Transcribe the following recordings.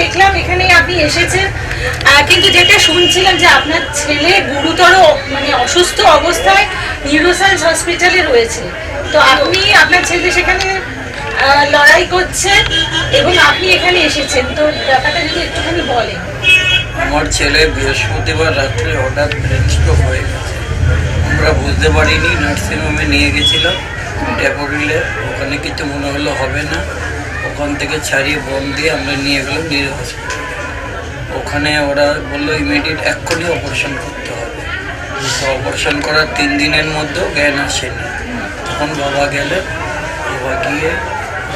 দেখলাম এখানে আপনি এসেছেন। কিন্তু যেটা শুনছিলাম যে আপনার ছেলে গুরুতর মানে অসুস্থ অবস্থায় নিউরোসাইন্স হসপিটালে রয়েছে। তো আপনি আপনার ছেলে সেখানে লড়াই করছেন এবং আপনি এখানে এসেছেন। তো ব্যাপারটা যদি একটুখানি বলেন। আমার ছেলে বৃহস্পতিবার রাত্রে হঠাৎ ব্রেন স্ট্রোক হয়ে গেছে। আমরা বুঝতে পারিনি, নার্সিংহোমে নিয়ে গেছিলাম ড্যাপোডিলে ওখানে কিছু মনে হলো হবে না। ওখান থেকে ছাড়িয়ে বম দিয়ে আমরা নিয়ে গেলাম নিয়ে হসপিটাল ওখানে ওরা বলল ইমিডিয়েট এক্ষুনি অপারেশন করতে হবে। তো অপারেশন করার তিন দিনের মধ্যেও জ্ঞান আসেনি। তখন বাবা গেলে বাবা গিয়ে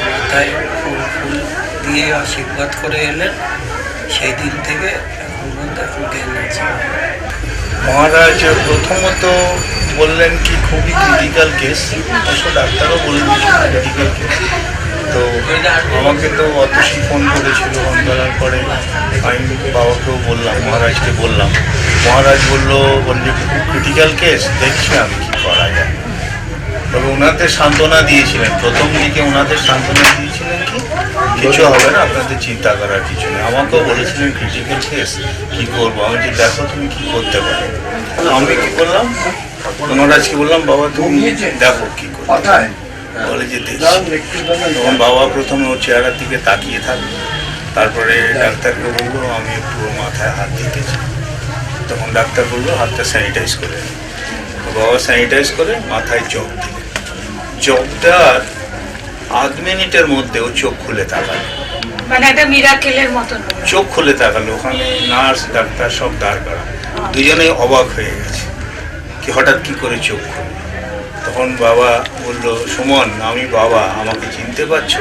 মাথায় ফুল ফুল দিয়ে আশীর্বাদ করে এলেন। সেই দিন থেকে এখন পর্যন্ত এখন জ্ঞান আছে। মহারাজ, প্রথমত বললেন কি, খুবই ক্রিটিক্যাল কেস অবশ্য ডাক্তারও বললেন ক্রিটিক্যাল কেস আমাকে তো অতসী ফোন করেছিল ফোন করার পরে। আমি বাবাকেও বললাম, মহারাজকে বললাম। মহারাজ বলল, বললে খুব ক্রিটিক্যাল কেস দেখছি আমি কি করা যায়। তবে ওনাদের সান্ত্বনা দিয়েছিলেন। প্রথম দিকে ওনাদের সান্ত্বনা দিয়েছিলেন কি, কিছু হবে না, আপনাদের চিন্তা করার কিছু নেই। আমাকেও বলেছিলেন ক্রিটিক্যাল কেস কি করব? আমি যে দেখো তুমি কী করতে পারো। আমি কী করলাম? মহারাজকে বললাম, বাবা, তুমি দেখো কি করতে পারো। বলে যে দেখছি তখন বাবা প্রথমে ওর চেহারার দিকে তাকিয়ে থাকল তারপরে ডাক্তারকে বলল আমি একটু মাথায় হাত দিতেছি। তখন ডাক্তার বলল হাতটা স্যানিটাইজ করে। বাবা স্যানিটাইজ করে মাথায় চোখ দিলেন চোখ দেওয়ার আধ মিনিটের মধ্যে ও চোখ খুলে তাকালো। মানে একটা মিরাকেলের মতন। চোখ খুলে তাকালো ওখানে নার্স ডাক্তার সব দাঁড় করা। দুজনেই অবাক হয়ে গেছে কি হঠাৎ কি করে চোখ খুলল। তখন বাবা বলল, সুমন, আমি বাবা, আমাকে চিনতে পারছ?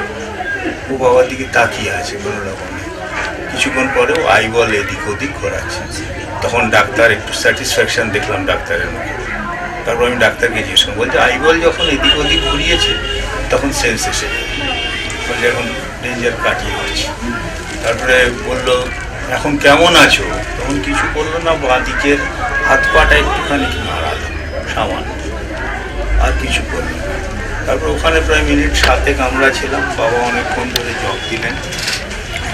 ও বাবার দিকে তাকিয়ে আছে কোনো রকমে। কিছুক্ষণ পরে ও আইবল এদিক ওদিক ঘোরাচ্ছে। তখন ডাক্তার একটু স্যাটিসফ্যাকশন দেখলাম ডাক্তারের মুখে। তারপর আমি ডাক্তারকে জিজ্ঞেস বলছে আইবল যখন এদিক ওদিক ঘুরিয়েছে, তখন সেন্স এসে বলছে, এখন ডেঞ্জার কাটিয়ে গেছে তারপরে বলল, এখন কেমন আছো? তখন কিছু বলল না, বাঁ দিকের হাত পাটা একটুখানি নাড়ালো, সামান্য। আর কিছু না। তারপর ওখানে প্রায় মিনিট সাতেক আমরা ছিলাম বাবা অনেকক্ষণ ধরে জগ দিলেন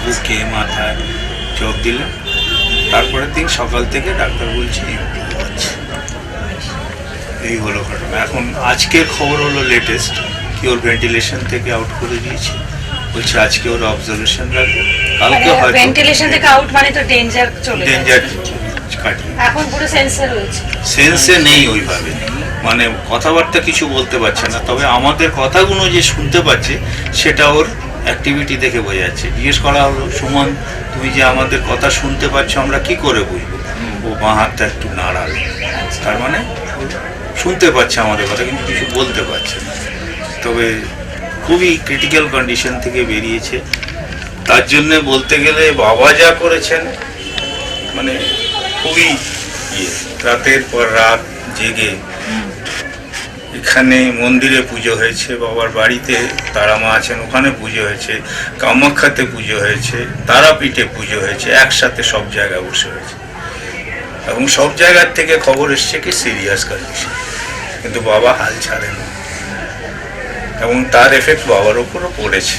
বুকে মাথায় জগ দিলেন। তারপরের দিন সকাল থেকে ডাক্তার বলছে এই হলো ঘটনা। এখন আজকের খবর হলো লেটেস্ট কি ওর ভেন্টিলেশন থেকে আউট করে দিয়েছে। বলছে আজকে ওর অবজারভেশন রাখবে কালকে হয়তো ভেন্টিলেশন থেকে আউট মানে তো ডেঞ্জার চলে ডেঞ্জার কাটিয়ে এখন পুরো রয়েছে সেন্সে নেই ওইভাবে। মানে কথাবার্তা কিছু বলতে পারছে না, তবে আমাদের কথাগুলো যে শুনতে পাচ্ছে, সেটা ওর অ্যাক্টিভিটি দেখে বোঝা যাচ্ছে। জিজ্ঞেস করা হলো, সুমন, তুমি যে আমাদের কথা শুনতে পাচ্ছ, আমরা কি করে বুঝব? ও বাঁ হাতটা একটু নাড়াল। তার মানে শুনতে পাচ্ছে আমাদের কথা, কিন্তু কিছু বলতে পারছে না। তবে খুবই ক্রিটিক্যাল কন্ডিশন থেকে বেরিয়েছে। তার জন্য বলতে গেলে বাবা যা করেছেন মানে খুবই ইয়ে। রাতের পর রাত জেগে এখানে মন্দিরে পুজো হয়েছে, বাবার বাড়িতে তারা মা আছেন, ওখানে পুজো হয়েছে, কামাখ্যাতে পুজো হয়েছে, তারাপীঠে পুজো হয়েছে, একসাথে সব জায়গায় বসে হয়েছে। এবং সব জায়গার থেকে খবর এসছে কি সিরিয়াস কন্ডিশন কিন্তু বাবা হাল ছাড়েন এবং তার এফেক্ট বাবার উপরও পড়েছে।